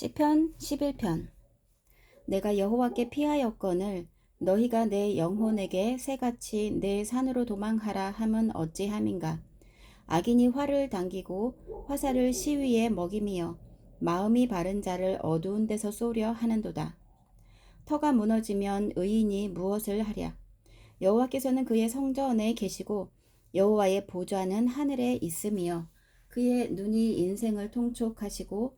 시편 11편. 내가 여호와께 피하였거늘 너희가 내 영혼에게 새같이 내 산으로 도망하라 함은 어찌함인가? 악인이 활을 당기고 화살을 시위에 먹임이여 마음이 바른 자를 어두운 데서 쏘려 하는도다. 터가 무너지면 의인이 무엇을 하랴? 여호와께서는 그의 성전에 계시고 여호와의 보좌는 하늘에 있음이여 그의 눈이 인생을 통촉하시고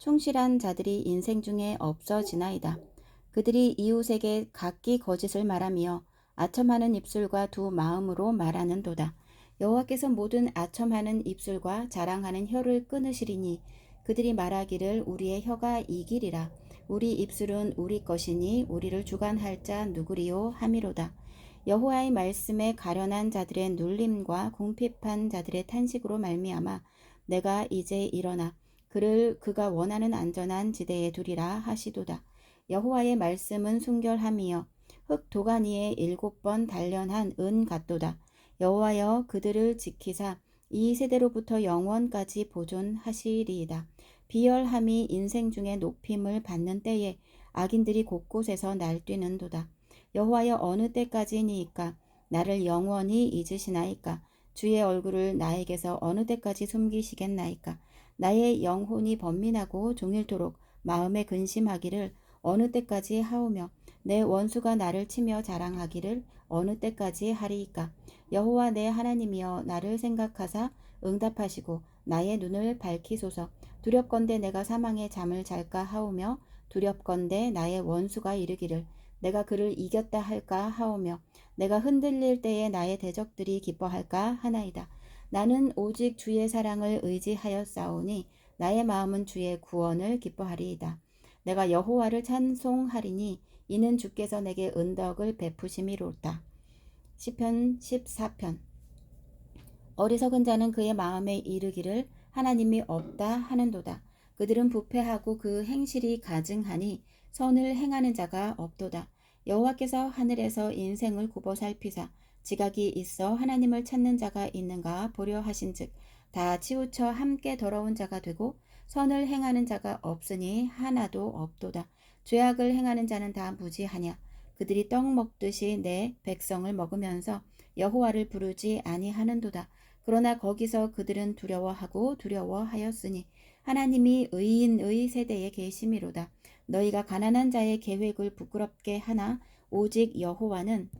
충실한 자들이 인생 중에 없어지나이다. 그들이 이웃에게 각기 거짓을 말하며 아첨하는 입술과 두 마음으로 말하는도다. 여호와께서 모든 아첨하는 입술과 자랑하는 혀를 끊으시리니 그들이 말하기를 우리의 혀가 이기리라. 우리 입술은 우리 것이니 우리를 주관할 자 누구리요 함이로다. 여호와의 말씀에 가련한 자들의 눌림과 궁핍한 자들의 탄식으로 말미암아 내가 이제 일어나 그를 그가 원하는 안전한 지대에 두리라 하시도다. 여호와의 말씀은 순결함이여 흙 도가니에 일곱 번 단련한 은 같도다. 여호와여 그들을 지키사 이 세대로부터 영원까지 보존하시리이다. 비열함이 인생 중에 높임을 받는 때에 악인들이 곳곳에서 날뛰는 도다. 여호와여 어느 때까지니이까 나를 영원히 잊으시나이까 주의 얼굴을 나에게서 어느 때까지 숨기시겠나이까 나의 영혼이 번민하고 종일토록 마음에 근심하기를 어느 때까지 하오며 내 원수가 나를 치며 자랑하기를 어느 때까지 하리이까 여호와 내 하나님이여 나를 생각하사 응답하시고 나의 눈을 밝히소서 두렵건대 내가 사망의 잠을 잘까 하오며 두렵건대 나의 원수가 이르기를 내가 그를 이겼다 할까 하오며 내가 흔들릴 때에 나의 대적들이 기뻐할까 하나이다. 나는 오직 주의 사랑을 의지하여 싸우니 나의 마음은 주의 구원을 기뻐하리이다. 내가 여호와를 찬송하리니 이는 주께서 내게 은덕을 베푸심이로다. 시편 14편 어리석은 자는 그의 마음에 이르기를 하나님이 없다 하는도다. 그들은 부패하고 그 행실이 가증하니 선을 행하는 자가 없도다. 여호와께서 하늘에서 인생을 굽어 살피사 지각이 있어 하나님을 찾는 자가 있는가 보려 하신즉 다 치우쳐 함께 더러운 자가 되고 선을 행하는 자가 없으니 하나도 없도다. 죄악을 행하는 자는 다 무지하냐. 그들이 떡 먹듯이 내 백성을 먹으면서 여호와를 부르지 아니하는도다. 그러나 거기서 그들은 두려워하고 두려워하였으니 하나님이 의인의 세대에 계심이로다. 너희가 가난한 자의 계획을 부끄럽게 하나 오직 여호와는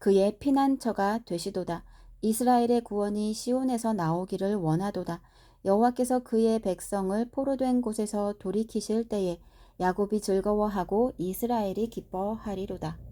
그의 피난처가 되시도다. 이스라엘의 구원이 시온에서 나오기를 원하도다. 여호와께서 그의 백성을 포로된 곳에서 돌이키실 때에 야곱이 즐거워하고 이스라엘이 기뻐하리로다.